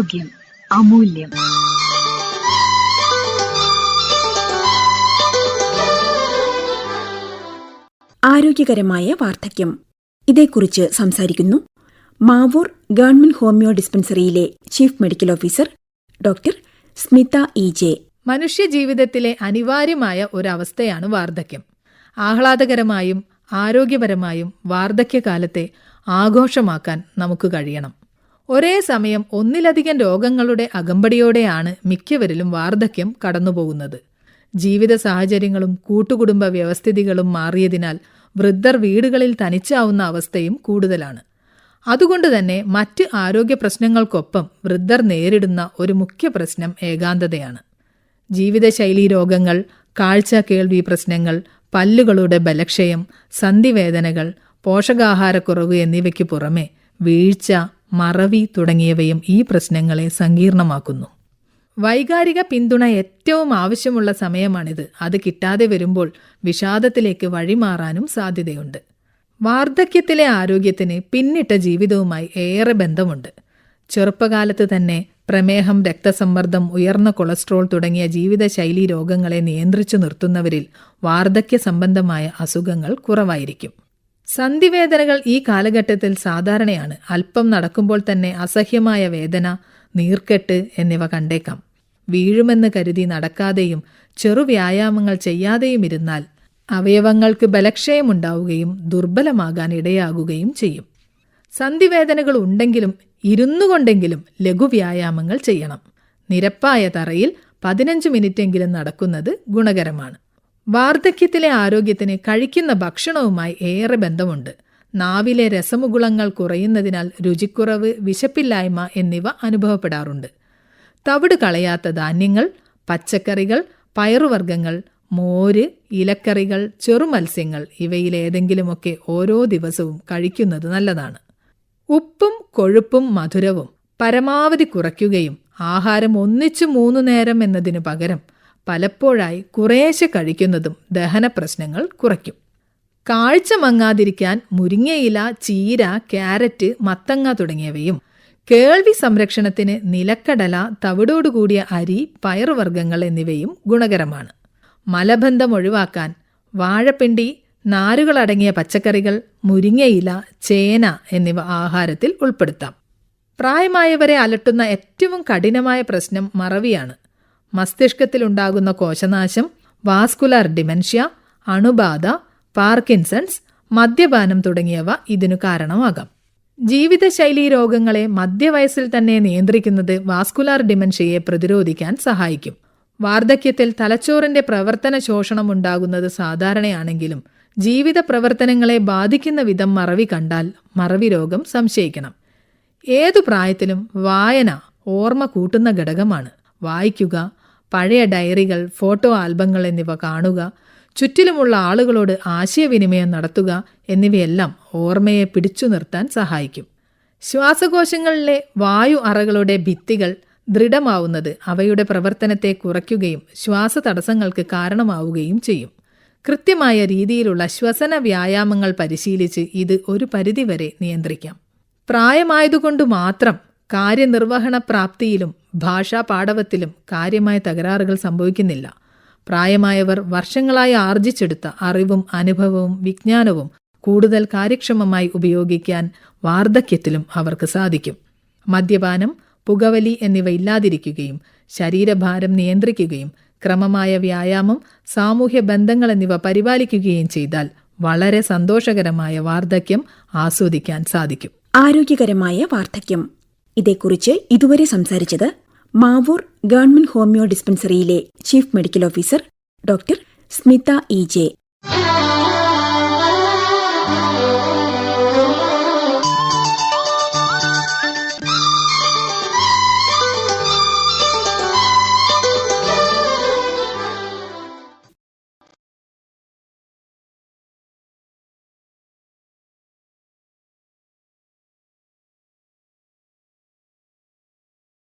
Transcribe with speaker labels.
Speaker 1: ആരോഗ്യം അമൂല്യം.
Speaker 2: ആരോഗ്യകരമായ വാർദ്ധക്യം. ഇതേക്കുറിച്ച് സംസാരിക്കുന്നു Mavoor government homeo ഡിസ്പെൻസറിയിലെ chief medical officer doctor Smitha E J.
Speaker 3: മനുഷ്യ ജീവിതത്തിലെ അനിവാര്യമായ ഒരവസ്ഥയാണ് വാർദ്ധക്യം. ആഹ്ലാദകരമായും ആരോഗ്യപരമായും വാർദ്ധക്യകാലത്തെ ആഘോഷമാക്കാൻ നമുക്ക് കഴിയണം. ഒരേ സമയം ഒന്നിലധികം രോഗങ്ങളുടെ അകമ്പടിയോടെയാണ് മിക്കവരിലും വാർദ്ധക്യം കടന്നുപോകുന്നത്. ജീവിത സാഹചര്യങ്ങളും കൂട്ടുകുടുംബ വ്യവസ്ഥിതികളും മാറിയതിനാൽ വൃദ്ധർ വീടുകളിൽ തനിച്ചാവുന്ന അവസ്ഥയും കൂടുതലാണ്. അതുകൊണ്ട് തന്നെ മറ്റ് ആരോഗ്യ പ്രശ്നങ്ങൾക്കൊപ്പം വൃദ്ധർ നേരിടുന്ന ഒരു മുഖ്യ പ്രശ്നം ഏകാന്തതയാണ്. ജീവിതശൈലീ രോഗങ്ങൾ കാഴ്ച കേൾവി പ്രശ്നങ്ങൾ പല്ലുകളുടെ ബലക്ഷയം സന്ധിവേദനകൾ പോഷകാഹാരക്കുറവ് എന്നിവയ്ക്ക് പുറമെ വീഴ്ച മറവി തുടങ്ങിയവയും ഈ പ്രശ്നങ്ങളെ സങ്കീർണമാക്കുന്നു. വൈകാരിക പിന്തുണ ഏറ്റവും ആവശ്യമുള്ള സമയമാണിത്. അത് കിട്ടാതെ വരുമ്പോൾ വിഷാദത്തിലേക്ക് വഴിമാറാനും സാധ്യതയുണ്ട്. വാർദ്ധക്യത്തിലെ ആരോഗ്യത്തിന് പിന്നിട്ട ജീവിതവുമായി ഏറെ ബന്ധമുണ്ട്. ചെറുപ്പകാലത്ത് തന്നെ പ്രമേഹം രക്തസമ്മർദ്ദം ഉയർന്ന കൊളസ്ട്രോൾ തുടങ്ങിയ ജീവിതശൈലി രോഗങ്ങളെ നിയന്ത്രിച്ചു നിർത്തുന്നവരിൽ വാർദ്ധക്യ സംബന്ധമായ അസുഖങ്ങൾ കുറവായിരിക്കും. സന്ധിവേദനകൾ ഈ കാലഘട്ടത്തിൽ സാധാരണയാണ്. അല്പം നടക്കുമ്പോൾ തന്നെ അസഹ്യമായ വേദന നീർക്കെട്ട് എന്നിവ കണ്ടേക്കാം. വീഴുമെന്ന് കരുതി നടക്കാതെയും ചെറു വ്യായാമങ്ങൾ ചെയ്യാതെയും ഇരുന്നാൽ അവയവങ്ങൾക്ക് ബലക്ഷയമുണ്ടാവുകയും ദുർബലമാകാൻ ഇടയാകുകയും ചെയ്യും. സന്ധിവേദനകൾ ഉണ്ടെങ്കിലും ഇരുന്നു കൊണ്ടെങ്കിലും ലഘുവ്യായാമങ്ങൾ ചെയ്യണം. നിരപ്പായ തറയിൽ പതിനഞ്ച് മിനിറ്റെങ്കിലും നടക്കുന്നത് ഗുണകരമാണ്. വാർദ്ധക്യത്തിലെ ആരോഗ്യത്തിന് കഴിക്കുന്ന ഭക്ഷണവുമായി ഏറെ ബന്ധമുണ്ട്. നാവിലെ രസമുകുളങ്ങൾ കുറയുന്നതിനാൽ രുചിക്കുറവ് വിശപ്പില്ലായ്മ എന്നിവ അനുഭവപ്പെടാറുണ്ട്. തവിട് കളയാത്ത ധാന്യങ്ങൾ പച്ചക്കറികൾ പയറുവർഗങ്ങൾ മോര് ഇലക്കറികൾ ചെറുമത്സ്യങ്ങൾ ഇവയിലേതെങ്കിലുമൊക്കെ ഓരോ ദിവസവും കഴിക്കുന്നത് നല്ലതാണ്. ഉപ്പും കൊഴുപ്പും മധുരവും പരമാവധി കുറയ്ക്കുകയും ആഹാരം ഒന്നിച്ചു മൂന്നു നേരം എന്നതിനു പകരം പലപ്പോഴായി കുറേശ്ശെ കഴിക്കുന്നതും ദഹന പ്രശ്നങ്ങൾ കുറയ്ക്കും. കാഴ്ച മങ്ങാതിരിക്കാൻ മുരിങ്ങയില ചീര ക്യാരറ്റ് മത്തങ്ങ തുടങ്ങിയവയും കേൾവി സംരക്ഷണത്തിന് നിലക്കടല തവിടോടുകൂടിയ അരി പയറുവർഗങ്ങൾ എന്നിവയും ഗുണകരമാണ്. മലബന്ധം ഒഴിവാക്കാൻ വാഴപ്പിണ്ടി നാരുകളടങ്ങിയ പച്ചക്കറികൾ മുരിങ്ങയില ചേന എന്നിവ ആഹാരത്തിൽ ഉൾപ്പെടുത്താം. പ്രായമായവരെ അലട്ടുന്ന ഏറ്റവും കഠിനമായ പ്രശ്നം മറവിയാണ്. മസ്തിഷ്കത്തിലുണ്ടാകുന്ന കോശനാശം വാസ്കുലാർ ഡിമെൻഷ്യ അണുബാധ പാർക്കിൻസൺസ് മദ്യപാനം തുടങ്ങിയവ ഇതിനു കാരണമാകാം. ജീവിതശൈലീ രോഗങ്ങളെ മധ്യവയസ്സിൽ തന്നെ നിയന്ത്രിക്കുന്നത് വാസ്കുലാർ ഡിമെൻഷ്യയെ പ്രതിരോധിക്കാൻ സഹായിക്കും. വാർദ്ധക്യത്തിൽ തലച്ചോറിന്റെ പ്രവർത്തന ശോഷണം ഉണ്ടാകുന്നത് സാധാരണയാണെങ്കിലും ജീവിത പ്രവർത്തനങ്ങളെ ബാധിക്കുന്ന വിധം മറവി കണ്ടാൽ മറവി രോഗം സംശയിക്കണം. ഏതു പ്രായത്തിലും വായന ഓർമ്മ കൂട്ടുന്ന ഘടകമാണ്. വായിക്കുക പഴയ ഡയറികൾ ഫോട്ടോ ആൽബങ്ങൾ എന്നിവ കാണുക ചുറ്റിലുമുള്ള ആളുകളോട് ആശയവിനിമയം നടത്തുക എന്നിവയെല്ലാം ഓർമ്മയെ പിടിച്ചു നിർത്താൻ സഹായിക്കും. ശ്വാസകോശങ്ങളിലെ വായു അറകളുടെ ഭിത്തികൾ ദൃഢമാവുന്നത് അവയുടെ പ്രവർത്തനത്തെ കുറയ്ക്കുകയും ശ്വാസ തടസ്സങ്ങൾക്ക് കാരണമാവുകയും ചെയ്യും. കൃത്യമായ രീതിയിലുള്ള ശ്വസന വ്യായാമങ്ങൾ പരിശീലിച്ച് ഇത് ഒരു പരിധിവരെ നിയന്ത്രിക്കാം. പ്രായമായതുകൊണ്ട് മാത്രം കാര്യനിർവഹണ പ്രാപ്തിയിലും ഭാഷാ പാടവത്തിലും കാര്യമായ തകരാറുകൾ സംഭവിക്കുന്നില്ല. പ്രായമായവർ വർഷങ്ങളായി ആർജിച്ചെടുത്ത അറിവും അനുഭവവും വിജ്ഞാനവും കൂടുതൽ കാര്യക്ഷമമായി ഉപയോഗിക്കാൻ വാർദ്ധക്യത്തിലും അവർക്ക് സാധിക്കും. മദ്യപാനം പുകവലി എന്നിവ ഇല്ലാതിരിക്കുകയും ശരീരഭാരം നിയന്ത്രിക്കുകയും ക്രമമായ വ്യായാമം സാമൂഹ്യ ബന്ധങ്ങൾ എന്നിവ പരിപാലിക്കുകയും ചെയ്താൽ വളരെ സന്തോഷകരമായ വാർദ്ധക്യം ആസ്വദിക്കാൻ സാധിക്കും.
Speaker 2: ആരോഗ്യകരമായ വാർദ്ധക്യം. ഇതേക്കുറിച്ച് ഇതുവരെ സംസാരിച്ചത് Mavoor government homeo ഡിസ്പെൻസറിയിലെ chief medical officer doctor Smitha E J.